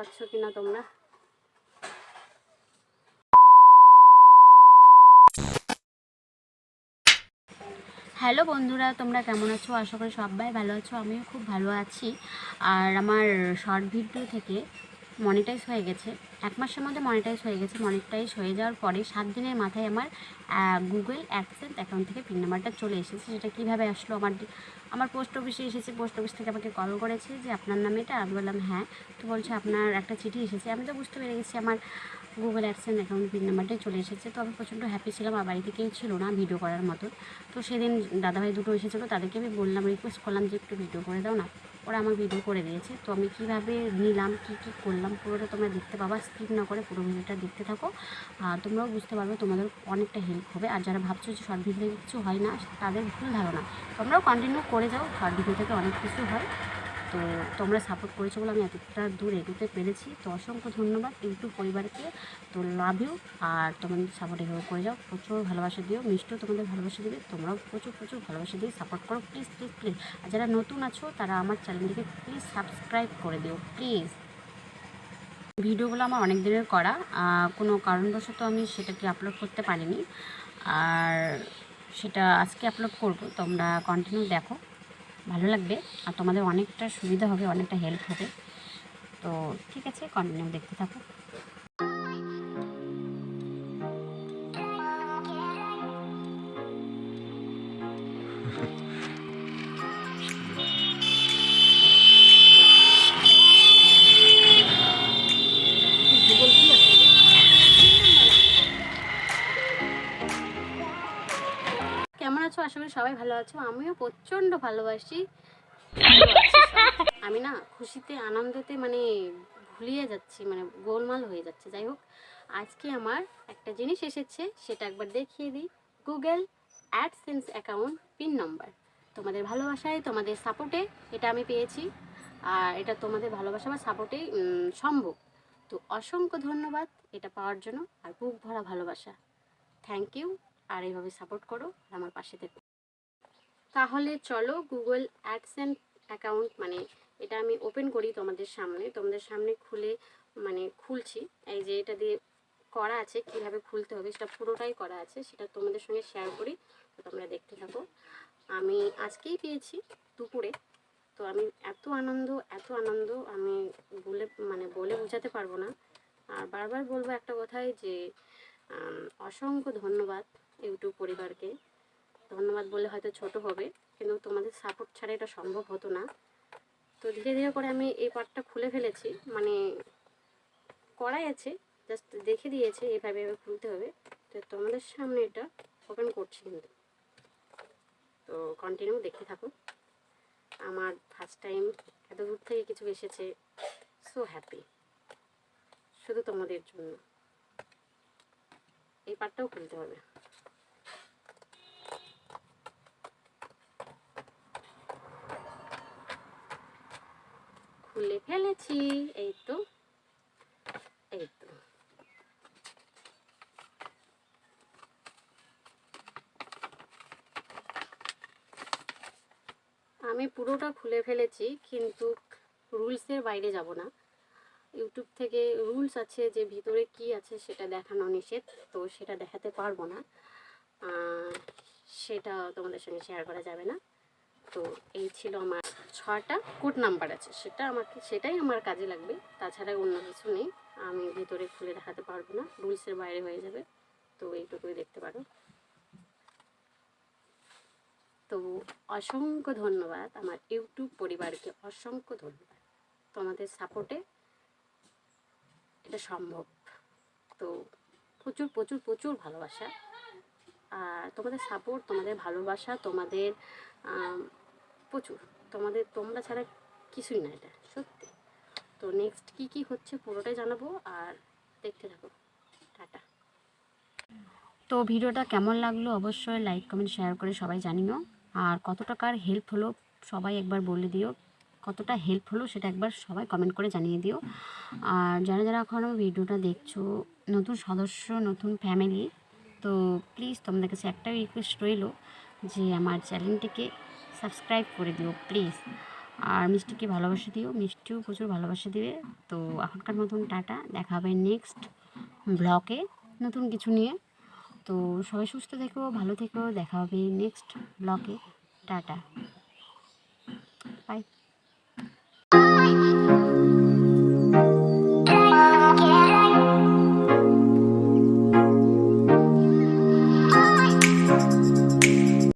পারছ কি না তোমরা? হ্যালো বন্ধুরা, তোমরা কেমন আছো? আশা করি সবাই ভালো আছো, আমিও খুব ভালো আছি। আর আমার শর্ট ভিডিও থেকে মনিটাইজ হয়ে গেছে। এক মাসের মধ্যে মনিটাইজ হয়ে গেছে। মনিটাইজ হয়ে যাওয়ার পরে সাত দিনের মাথায় আমার গুগল অ্যাডসেন্স অ্যাকাউন্ট থেকে পিন নাম্বারটা চলে এসেছে। সেটা কীভাবে আসলো? আমার আমার পোস্ট অফিসে এসেছে। পোস্ট অফিস থেকে আমাকে কল করেছে যে, আপনার নামে এটা? আমি বললাম হ্যাঁ। তো বলছে, আপনার একটা চিঠি এসেছে। আমি তো বুঝতে পেরে গেছি আমার গুগল অ্যাডসেন্স অ্যাকাউন্ট পিন নাম্বারটাই চলে এসেছে। তো আমি প্রচণ্ড হ্যাপি ছিলাম। আর বাড়িতে কেউ ছিল না ভিডিও করার মতো তো সেদিন দাদাভাই দুটো এসেছিল। তাদেরকে আমি বললাম রিকোয়েস্ট করলাম যে, একটু ভিডিও করে দাও না। ওরা আমার ভিডিও করে দিয়েছে। তো আমি কীভাবে নিলাম, কি কি করলাম, পুরোটা তোমরা দেখতে পাবা। স্কিপ না করে পুরো ভিডিওটা দেখতে থাকো। আর তোমরাও বুঝতে পারবে তোমাদের অনেকটা হেল্প হবে। আর যারা ভাবছ যে শর্ট ভিডিও কিছু হয় না, তাদের ভুল ধারণা। তোমরাও কন্টিনিউ করে যাও শর্ট ভিডিও থেকে অনেক কিছু হয়। তো তোমরা সাপোর্ট করেছ বলে আমি এতটা দূর এগোতে পেরেছি। তো অসংখ্য ধন্যবাদ ইউটিউব পরিবারকে। তো লাভ ইউ আর তোমাদের সাপোর্ট এভাবে করে যাও। প্রচুর ভালোবাসা দিও। মিষ্টিও তোমাদের ভালোবাসা দিবে। তোমরাও প্রচুর প্রচুর ভালোবাসা দিয়ে সাপোর্ট করো। প্লিজ প্লিজ প্লিজ আর যারা নতুন আছো, তারা আমার চ্যানেলটিকে প্লিজ সাবস্ক্রাইব করে দিও। প্লিজ ভিডিওগুলো আমার অনেক দিনের করা। কোনো কারণবশত আমি সেটাকে আপলোড করতে পারিনি। আর সেটা আজকে আপলোড করব। তোমরা কন্টিনিউ দেখো। ভালো লাগবে আর তোমাদের অনেকটা সুবিধা হবে, অনেকটা হেল্প হবে। তো ঠিক আছে কন্টিনিউ দেখতে থাকো। করি সবাই ভালো আছো, আমিও প্রচণ্ড ভালোবাসি। ভালো আমি না খুশিতে, আনন্দতে মানে ভুলিয়ে যাচ্ছি মানে গোলমাল হয়ে যাচ্ছে। যাই হোক, আজকে আমার একটা জিনিস এসেছে, সেটা একবার দেখিয়ে দিই। Google AdSense account pin number তোমাদের ভালোবাসায়, তোমাদের সাপোর্টে এটা আমি পেয়েছি। আর এটা তোমাদের ভালোবাসা বা সাপোর্টেই সম্ভব। তো অসংখ্য ধন্যবাদ এটা পাওয়ার জন্য, আর বুক ভরা ভালোবাসা। থ্যাংক ইউ আর এইভাবে সাপোর্ট করো আমার পাশে থেকো। তাহলে চলো গুগল অ্যাডসেন্ট অ্যাকাউন্ট মানে এটা আমি ওপেন করি তোমাদের সামনে। তোমাদের সামনে খুলে মানে খুলছি। এই যে এটা দিয়ে করা আছে, কীভাবে খুলতে হবে সেটা পুরোটাই করা আছে, সেটা তোমাদের সঙ্গে শেয়ার করি। তো তোমরা দেখতে থাকো। আমি আজকেই পেয়েছি দুপুরে। তো আমি এত আনন্দ এত আনন্দ, আমি বলে মানে বলে বোঝাতে পারব না। আর বারবার বলব একটা কথাই যে অসংখ্য ধন্যবাদ ইউটিউব পরিবারকে। ধন্যবাদ বলে হয়তো ছোট হবে, কিন্তু তোমাদের সাপোর্ট ছাড়া এটা সম্ভব হতো না। তো ধীরে ধীরে করে আমি এই পার্টটা খুলে ফেলেছি মানে করাই আছে জাস্ট দেখে দিয়েছে, এভাবে এভাবে খুলতে হবে। তো তোমাদের সামনে এটা ওপেন করছি কিন্তু। তো কন্টিনিউ দেখতে থাকো। আমার ফার্স্ট টাইম এত দূর থেকে কিছু এসেছে সো হ্যাপি শুধু তোমাদের জন্য। এই পার্টটাও খুলতে হবে। খুলে ফেলেছি। এই তো এই তো। আমি পুরোটা খুলে ফেলেছি, কিন্তু রুলসের বাইরে যাব না। ইউটিউব থেকে রুলস আছে যে ভিতরে কি আছে সেটা দেখানো নিষেধ, তো সেটা দেখাতে পারব না। সেটা তোমাদের সঙ্গে শেয়ার করা যাবে না। তো এই ছিল আমার ছটা কোড নাম্বার আছে। সেটা আমাকে, সেটাই আমার কাজে লাগবে। তাছাড়া অন্য কিছু নেই। আমি ভিতরে খুলে দেখাতে পারব না। রুলসের বাইরে হয়ে যাবে। তো এইটুকুই দেখতে পারো। তো অসংখ্য ধন্যবাদ আমার ইউটিউব পরিবারকে। অসংখ্য ধন্যবাদ। তোমাদের সাপোর্টে এটা সম্ভব। তো প্রচুর প্রচুর প্রচুর ভালোবাসা। তোমাদের সাপোর্ট তোমাদের ভালোবাসা, তোমাদের প্রচুর। তোমাদের, তোমরা ছাড়া কিছুই না এটা, সত্যি। তো নেক্সট কি কি হচ্ছে পুরোটাই জানাব আর দেখতে থাকো। টাটা। তো ভিডিওটা কেমন লাগল অবশ্যই লাইক কমেন্ট শেয়ার করে সবাই জানিও। আর কত টাকার হেল্প হলো সবাই একবার বলে দিও। কতটা হেল্প হলো সেটা একবার সবাই কমেন্ট করে জানিয়ে দিও। আর যারা যারা এখনও ভিডিওটা দেখছ, নতুন সদস্য, নতুন ফ্যামিলি তো প্লিজ তোমাদের কাছে একটাই রিকোয়েস্ট রইল যে আমার চ্যানেলটিকে সাবস্ক্রাইব করে দিও, প্লিজ। আর মিষ্টিকে ভালোবাসা দিও, মিষ্টিও প্রচুর ভালোবাসা দিবে। তো এখনকার মতন টাটা, দেখা হবে নেক্সট ব্লকে নতুন কিছু নিয়ে। তো সবাই সুস্থ থেকেও ভালো থেকেও দেখা হবে নেক্সট ব্লকে টাটা।